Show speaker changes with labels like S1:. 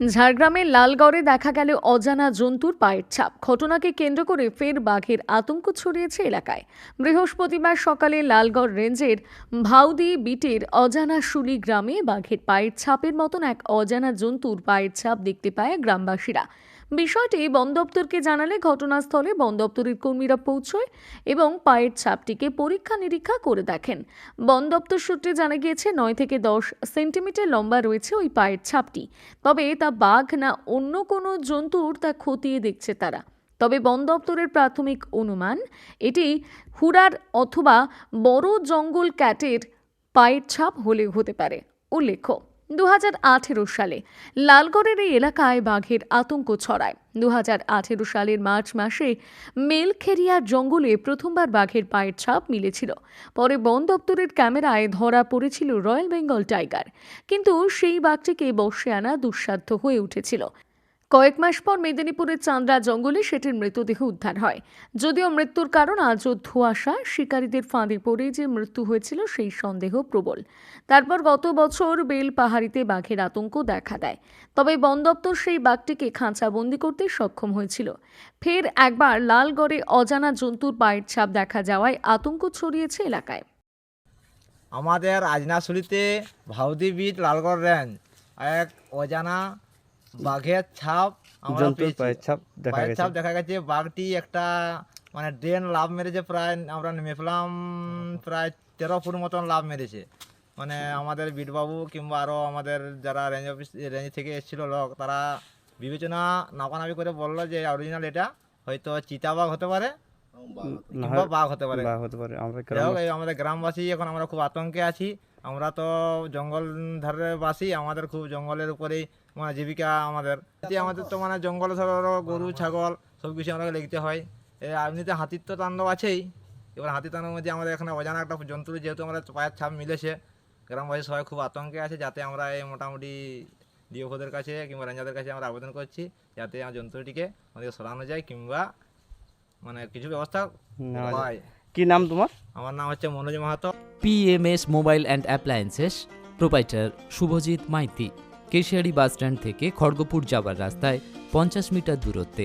S1: ঝাড়গ্রামের লালগড়ে দেখা গেল অজানা জন্তুর পায়ের ছাপ। ঘটনাকে কেন্দ্র করে ফের বাঘের আতঙ্ক ছড়িয়েছে এলাকায়। বৃহস্পতিবার সকালে লালগড় রেঞ্জের ভাউদি বিটের অজানা শুলি গ্রামে বাঘের পায়ের ছাপের মতন এক অজানা জন্তুর পায়ের ছাপ দেখতে পায় গ্রামবাসীরা। বিষয়টি বন দপ্তরকে জানালে ঘটনাস্থলে বন দপ্তরের কর্মীরা পৌঁছয় এবং পায়ের ছাপটিকে পরীক্ষা নিরীক্ষা করে দেখেন। বন দপ্তর সূত্রে জানা গিয়েছে, নয় থেকে দশ সেন্টিমিটার লম্বা রয়েছে ওই পায়ের ছাপটি। তবে তা বাঘ না অন্য কোনো জন্তুর তা খতিয়ে দেখছে তারা। তবে বন দপ্তরের প্রাথমিক অনুমান এটি হুড়ার অথবা বড় জঙ্গল ক্যাটের পায়ের ছাপ হলে হতে পারে, উল্লেখ্য। দু হাজার আঠেরো সালে লালগড়ের এই এলাকায় বাঘের আতঙ্ক ছড়ায়। দু হাজার আঠেরো সালের মার্চ মাসে মেলখেরিয়া জঙ্গলে প্রথমবার বাঘের পায়ের ছাপ মিলেছিল। পরে বন দপ্তরের ক্যামেরায় ধরা পড়েছিল রয়্যাল বেঙ্গল টাইগার। কিন্তু সেই বাঘটিকে বর্ষে আনা দুঃসাধ্য হয়ে উঠেছিল। কয়েক মাস পর মেদিনীপুরের চান্দ্রা জঙ্গলে সেটির মৃতদেহ উদ্ধার হয়। যদিও মৃত্যুর কারণ আজও ধোঁয়াশা, শিকারীদের ফাঁদে পড়ে যে মৃত্যু হয়েছিল সেই সন্দেহ প্রবল। তারপর গত বছর বেল পাহাড়িতে বাঘের আতঙ্ক দেখা দেয়। তবে বন দপ্তর সেই বাঘটিকে খাঁচাবন্দি করতে সক্ষম হয়েছিল। ফের একবার লালগড়ে অজানা জন্তুর পায়ের ছাপ দেখা যাওয়ায় আতঙ্ক ছড়িয়েছে এলাকায়।
S2: আমাদের আজনাশুলিতে ভাউদি বিট লালগড় রেঞ্জ, এক অজানা বাঘের ছাপ আমরা
S3: জন্তুর পায়ের ছাপ দেখা গেছে।
S2: ছাপ দেখা গেছে। বাঘটি একটা মানে ড্রেন লাভ মেরেছে প্রায় আমরা নেমে পেলাম প্রায় তেরো ফুট মতন লাভ মেরেছে। মানে আমাদের বিটবাবু কিংবা আরও আমাদের যারা রেঞ্জ অফিস রেঞ্জ থেকে এসেছিল লোক তারা বিবেচনা নাপানাপি করে বলল যে অরিজিনাল এটা হয়তো চিতাবাঘ হতে পারে কিংবা বাঘ হতে পারে। আমাদের গ্রামবাসী এখন আমরা খুব আতঙ্কে আছি। আমরা তো জঙ্গল ধারে বাসি আমাদের খুব জঙ্গলের উপরেই মানে জীবিকা আমাদের। আমাদের তো মানে জঙ্গলে ধরো গরু ছাগল সব কিছু আমাকে লিখতে হয় এমনিতে হাতির তো তাণ্ডব আছেই। এবার হাতি তাণ্ডবের মধ্যে আমাদের এখানে অজানা একটা জন্তু যেহেতু আমরা পায়ের ছাপ মিলেছে গ্রামবাসী সবাই খুব আতঙ্কে আছে যাতে আমরা এই মোটামুটি ডিওফোদের কাছে কিংবা রেঞ্জারদের কাছে আমরা আবেদন করছি যাতে আমার জন্তুটিকে আমাদের সরানো যায় কিংবা মানে কিছু ব্যবস্থা হয়।
S3: কি নাম তোমার?
S2: আমার নাম হচ্ছে Manoj Mahato.
S4: PMS mobile and appliances proprietor Subhajit Maiti Keshiary bus stand থেকে খড়গপুর যাবার রাস্তায় পঞ্চাশ মিটার দূরত্বে।